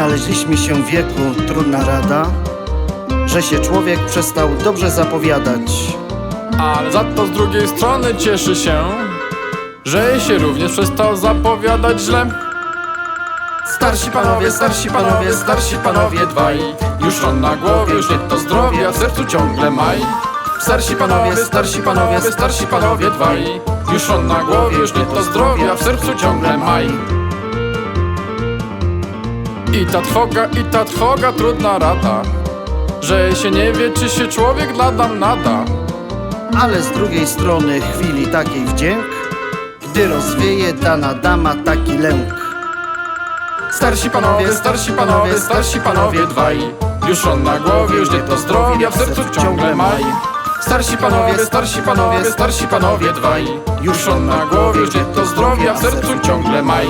Znaleźliśmy się w wieku, trudna rada, że się człowiek przestał dobrze zapowiadać. Ale za to z drugiej strony cieszy się, że się również przestał zapowiadać źle. Starsi panowie, starsi panowie, starsi panowie dwaj Już on na głowie, już nie to zdrowie, a w sercu ciągle maj Starsi panowie, starsi panowie, starsi panowie dwaj Już on na głowie, już nie to zdrowie, a w sercu ciągle maj I ta trwoga, i ta trwoga, trudna rada Że się nie wie, czy się człowiek dla dam nada Ale z drugiej strony chwili takiej wdzięk, gdy rozwieje dana dama taki lęk. Starsi panowie, starsi panowie, starsi panowie dwaj. Już on na głowie, już nie to zdrowie, a w sercu ciągle maj. Starsi panowie, starsi panowie, starsi panowie dwaj. Już on na głowie, już nie to zdrowie, a w sercu ciągle maj